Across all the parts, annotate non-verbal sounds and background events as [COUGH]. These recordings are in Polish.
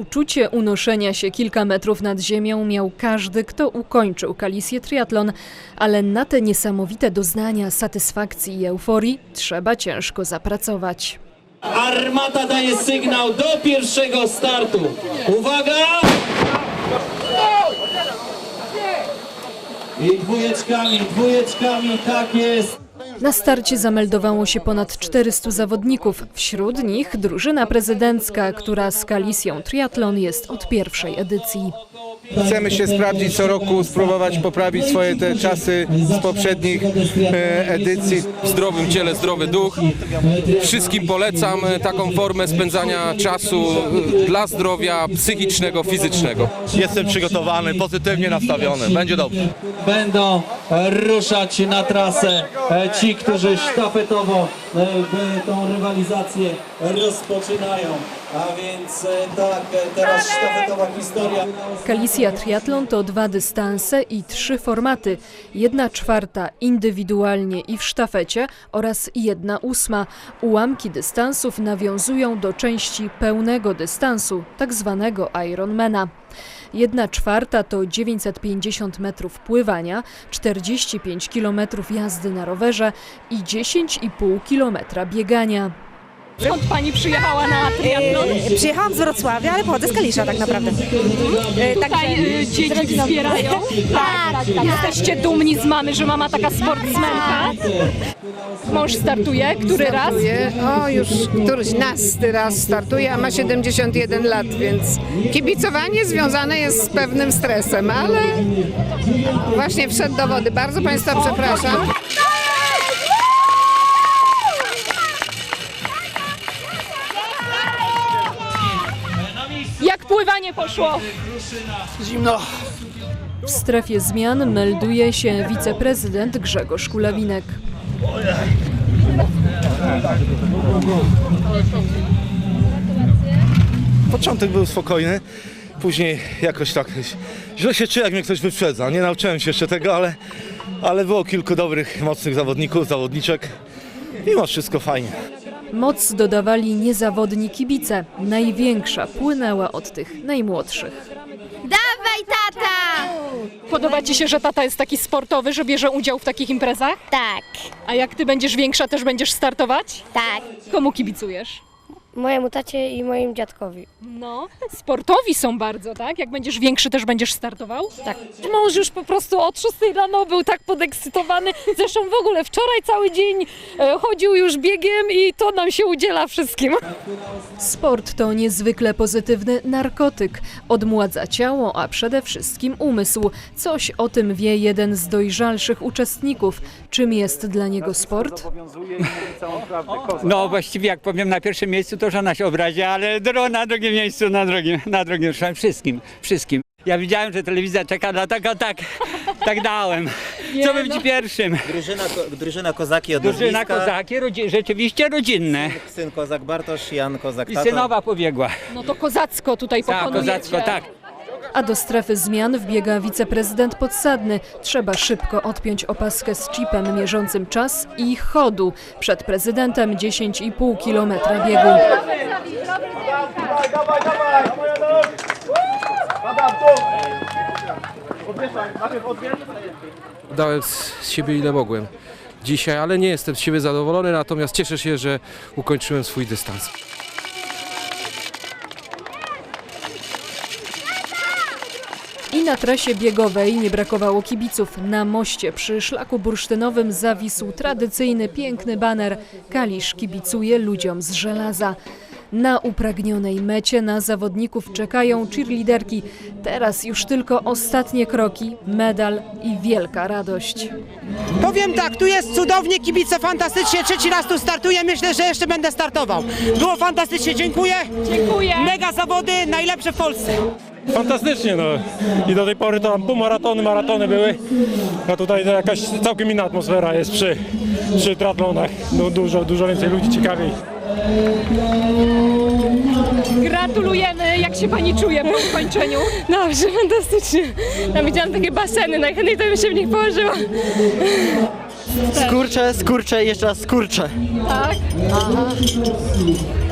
Uczucie unoszenia się kilka metrów nad ziemią miał każdy, kto ukończył Kalisję Triathlon, ale na te niesamowite doznania satysfakcji i euforii trzeba ciężko zapracować. Armata daje sygnał do pierwszego startu. Uwaga! I dwójeczkami, dwójeczkami, tak jest. Na starcie zameldowało się ponad 400 zawodników. Wśród nich drużyna prezydencka, która z Kalisją Triathlon jest od pierwszej edycji. Chcemy się sprawdzić co roku, spróbować poprawić swoje te czasy z poprzednich e, edycji. w zdrowym ciele zdrowy duch. Wszystkim polecam e, taką formę spędzania czasu e, dla zdrowia psychicznego, fizycznego. Jestem przygotowany, pozytywnie nastawiony. Będzie dobrze. Będą ruszać na trasę e, ci, którzy sztafetowo e, tą rywalizację rozpoczynają. A więc e, tak, e, teraz sztafetowa historia. Kalisja Triathlon to dwa dystanse i trzy formaty. Jedna czwarta indywidualnie i w sztafecie oraz jedna ósma. Ułamki dystansów nawiązują do części pełnego dystansu, tak zwanego Ironmana. Jedna czwarta to 950 metrów pływania, 45 km jazdy na rowerze i 10,5 km biegania. Skąd pani przyjechała na triatlon? E, Przyjechałam z Wrocławia, ale pochodzę z Kalisza tak naprawdę. E, Tutaj y, dzieci wspierają. Tak, Jesteście dumni z mamy, że mama taka sportsmenka. Mąż startuje, który raz? startuje. O, już któryś nasty raz startuje, a ma 71 lat, więc kibicowanie związane jest z pewnym stresem, ale właśnie wszedł do wody. Bardzo Państwa przepraszam. Pływanie poszło? W strefie zmian melduje się wiceprezydent Grzegorz Kulawinek. Początek był spokojny, później jakoś tak źle się czuję, jak mnie ktoś wyprzedza. Nie nauczyłem się jeszcze tego, ale, ale było kilku dobrych, mocnych zawodników, zawodniczek. Mimo wszystko fajnie. Moc dodawali niezawodni kibice. Największa płynęła od tych najmłodszych. Dawaj, tata! Podoba ci się, że tata jest taki sportowy, że bierze udział w takich imprezach? Tak, A jak ty będziesz większa, też będziesz startować? tak. Komu kibicujesz? Mojemu tacie i moim dziadkowi. No, sportowi są bardzo, tak? Jak będziesz większy, też będziesz startował? Tak. Mąż już po prostu od 6 rano był tak podekscytowany. Zresztą w ogóle wczoraj cały dzień e, chodził już biegiem i to nam się udziela wszystkim. Sport to niezwykle pozytywny narkotyk. Odmładza ciało, a przede wszystkim umysł. Coś o tym wie jeden z dojrzalszych uczestników. Czym jest dla niego sport? No właściwie jak powiem na pierwszym miejscu, to żona się obrazi, ale na drugim miejscu, na drugim, na drugim, wszystkim, wszystkim. Ja widziałem, że telewizja czeka, dlatego tak, tak dałem. Co no. być pierwszym? Drużyna, ko- drużyna Kozaki od Drużyna nazwiska. kozaki, rodzi, rzeczywiście rodzinne. Syn Kozak Bartosz, Jan Kozak I tato. synowa pobiegła. No to kozacko tutaj Tak, pokonujecie. kozacko, tak. A do strefy zmian wbiega wiceprezydent Podsadny. Trzeba szybko odpiąć opaskę z chipem mierzącym czas i chodu. Przed prezydentem 10,5 kilometra biegu. Dałem z siebie ile mogłem dzisiaj, ale nie jestem z siebie zadowolony, natomiast cieszę się, że ukończyłem swój dystans. I na trasie biegowej nie brakowało kibiców. Na moście przy szlaku bursztynowym zawisł tradycyjny piękny baner Kalisz kibicuje ludziom z żelaza. Na upragnionej mecie na zawodników czekają cheerleaderki. Teraz już tylko ostatnie kroki, medal i wielka radość. Powiem tak, tu jest cudownie, kibice fantastycznie, trzeci raz tu startuję, myślę, że jeszcze będę startował. Było fantastycznie, dziękuję. Dziękuję. Mega zawody, najlepsze w Polsce. Fantastycznie, no. I do tej pory tam półmaratony, maratony były. A tutaj to jakaś całkiem inna atmosfera jest przy, przy triatlonach. No, dużo, dużo więcej ludzi, ciekawiej. Gratulujemy. Jak się pani czuje po ukończeniu? [LAUGHS] Dobrze, fantastycznie. Tam widziałam takie baseny, najchętniej to bym się w nich położyła. Skurcze, skurcze i jeszcze raz skurcze. Tak.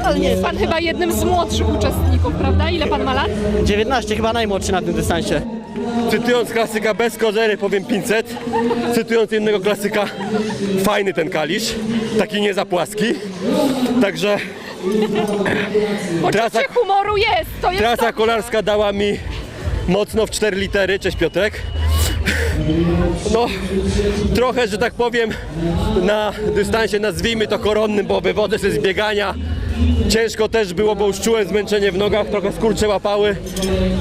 Ale nie Jest pan chyba jednym z młodszych uczestników, prawda? Ile pan ma lat? 19, chyba najmłodszy na tym dystansie. Cytując klasyka bez kozery powiem 500. Cytując innego klasyka, fajny ten kalisz, taki nie za płaski. Także Poczucie Trasa- humoru jest, to jest trasa dobrze. kolarska dała mi mocno w 4 litery. Cześć Piotrek. No, trochę, że tak powiem, na dystansie nazwijmy to koronnym, bo wywodzę się z biegania. Ciężko też było, bo już czułem zmęczenie w nogach, trochę skurcze łapały,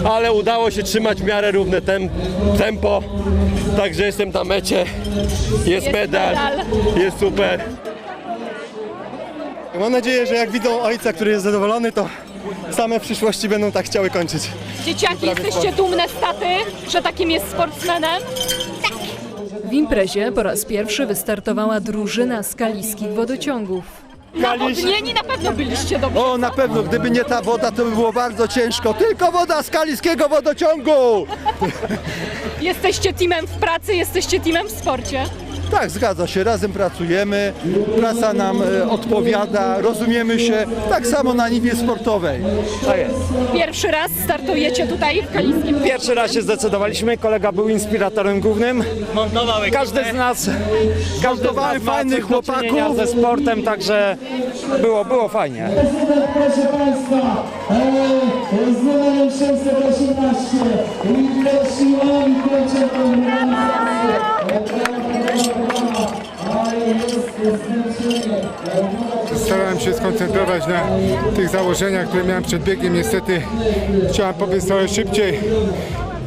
ale udało się trzymać w miarę równe tem tempo. Także jestem na mecie, jest, Jest medal, medal. jest super. Mam nadzieję, że jak widzą ojca, który jest zadowolony, to same w przyszłości będą tak chciały kończyć. Dzieciaki, jesteście dumne z taty, że takim jest sportsmenem? W imprezie po raz pierwszy wystartowała drużyna skaliskich wodociągów. Nawodnieni na pewno byliście dobrze. O, na pewno, gdyby nie ta woda, to by było bardzo ciężko. Tylko woda z kaliskiego wodociągu! [LAUGHS] Jesteście teamem w pracy, jesteście teamem w sporcie. Tak, zgadza się, razem pracujemy, praca nam e, odpowiada, rozumiemy się, tak samo na niwie sportowej. Pierwszy raz startujecie tutaj w Kaliskim. Pierwszy raz się zdecydowaliśmy, kolega był inspiratorem głównym. Każdy z nas, każdy z nas ma fajnych coś do czynienia chłopaków. ze sportem, także było, było fajnie. Proszę Państwa, e, z numerem 618 Wilko siłami tą rywalizację. Starałem się skoncentrować na tych założeniach, które miałem przed biegiem. Niestety chciałem pobiec trochę szybciej.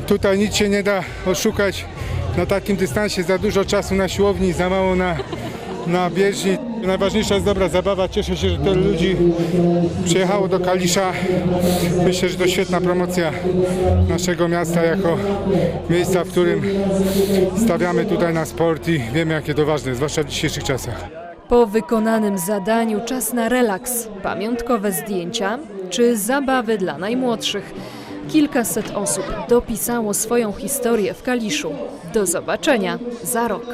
Tutaj nic się nie da oszukać. Na takim dystansie za dużo czasu na siłowni, za mało na, na bieżni. Najważniejsza jest dobra zabawa. Cieszę się, że tyle ludzi przyjechało do Kalisza. Myślę, że to świetna promocja naszego miasta jako miejsca, w którym stawiamy tutaj na sport i wiemy, jakie to ważne, zwłaszcza w dzisiejszych czasach. Po wykonanym zadaniu czas na relaks, pamiątkowe zdjęcia czy zabawy dla najmłodszych. Kilkaset osób dopisało swoją historię w Kaliszu. Do zobaczenia za rok.